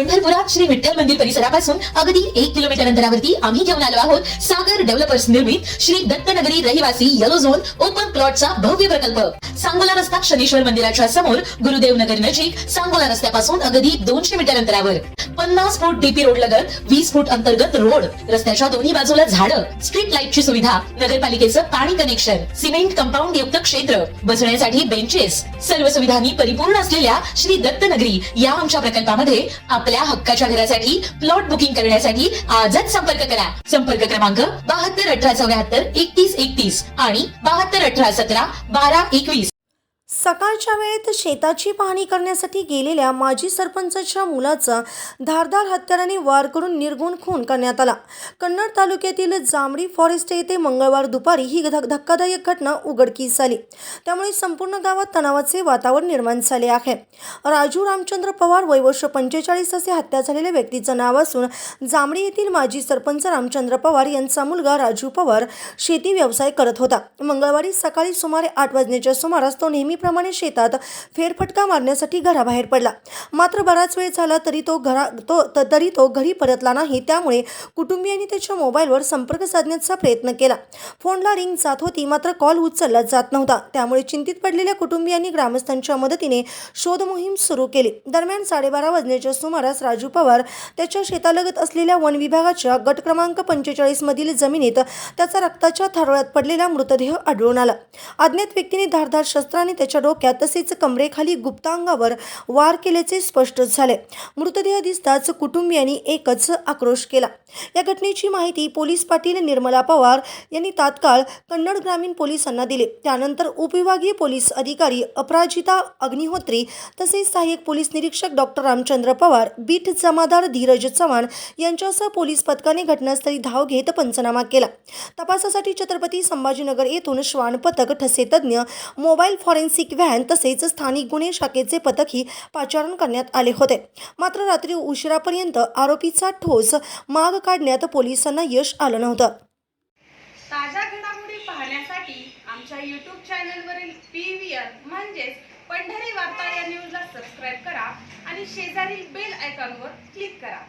पंढरपुरात श्री विठ्ठल मंदिर परिसरापासून अगदी एक किलोमीटर अंतरावरती आम्ही घेऊन आलो आहोत. सागर डेव्हलपर्स निर्मित श्री दत्तनगरी रहिवासी येलो झोन ओपन प्लॉटचा भव्य प्रकल्प. सांगोला रस्ता शनीश्वर मंदिराच्या समोर गुरुदेव नगर नजीक सांगोला रस्त्यापासून अगदी दोनशे मीटर अंतरावर. पन्नास फूट डीपी रोड लगत वीस फूट अंतर्गत रोड. रस्त्याच्या दोन्ही बाजूला झाडं. स्ट्रीट लाईटची सुविधा नगरपालिकेचं पाणी कनेक्शन सिमेंट कंपाऊंड युक्त क्षेत्र बसण्यासाठी बेंचेस सर्व सुविधांनी परिपूर्ण असलेल्या श्री दत्तनगरी या आमच्या प्रकल्पामध्ये आपल्या हक्काच्या घरासाठी प्लॉट बुकिंग करण्यासाठी आजच संपर्क करा. संपर्क क्रमांक बहात्तर अठरा चौऱ्याहत्तर एकतीस एकतीस आणि बहात्तर अठरा सतरा बारा एकवीस. सकाळच्या वेळेत शेताची पाहणी करण्यासाठी गेलेल्या माजी सरपंचाच्या मुलाचा धारदार हत्याराने वार करून निर्गुण खून करण्यात आला. कन्नड तालुक्यातील जांभळी फॉरेस्ट येथे मंगळवार दुपारी ही धक धक्कादायक घटना उघडकीस आली. त्यामुळे संपूर्ण गावात तणावाचे वातावरण निर्माण झाले आहे. राजू रामचंद्र पवार वय वर्ष पंचेचाळीस असे हत्या झालेल्या व्यक्तीचं नाव असून जांभळी येथील माजी सरपंच रामचंद्र पवार यांचा मुलगा राजू पवार शेती व्यवसाय करत होता. मंगळवारी सकाळी सुमारे आठ वाजण्याच्या सुमारास तो नेहमी नेहमीप्रमाणे शेतात फेरफटका मारण्यासाठी घराबाहेर पडला. मात्र बराच वेळ झाला तरी तो घरा तो तरी तो घरी परतला नाही. त्यामुळे कुटुंबियांनी त्याच्या मोबाईलवर संपर्क साधण्याचा प्रयत्न केला. फोनला रिंग जात होती मात्र कॉल उचलला जात नव्हता. त्यामुळे चिंतित पडलेल्या कुटुंबियांनी ग्रामस्थांच्या मदतीने शोध मोहीम सुरू केली. दरम्यान साडेबारा वाजण्याच्या सुमारास राजू पवार त्याच्या शेतालगत असलेल्या वन विभागाच्या गट क्रमांक पंचेचाळीस मधील जमिनीत त्याचा रक्ताच्या थारोळ्यात पडलेला मृतदेह आढळून आला. अज्ञात व्यक्तीने धारधार शस्त्राने त्याच्या डोक्यात तसेच कमरेखाली गुप्तांगावर वार केल्याचे स्पष्ट झाले. मृतदेह दिसताच कुटुंबियांनी एकच आक्रोश केला. या घटनेची माहिती पोलीस पाटील निर्मला पवार यांनी तात्काळ कन्नड ग्रामीण पोलिसांना दिले. त्यानंतर उपविभागीय पोलीस अधिकारी अपराजिता अग्निहोत्री तसेच सहाय्यक पोलीस निरीक्षक डॉक्टर रामचंद्र पवार बीट जमादार धीरज चव्हाण यांच्यासह पोलीस पथकाने घटनास्थळी धाव घेत पंचनामा केला. तपासासाठी छत्रपती संभाजीनगर येथून श्वान पथक ठसे तज्ज्ञ मोबाईल फॉरेन्सिक सिक व्हॅन तसेच स्थानिक गुन्हे शाखेचे पथकही पाचारण करण्यात आले होते. मात्र रात्री उशिरापर्यंत आरोपीचा ठोस माग काढण्यात पोलिसांना यश आलं नव्हतं. ताज्या घडामोडी पाहण्यासाठी आमच्या यूट्यूब चॅनलवरील पी व्ही आर म्हणजेच पंढरी वार्ता या न्यूजला सबस्क्राईब करा आणि शेजारील बेल आयकॉनवर क्लिक करा.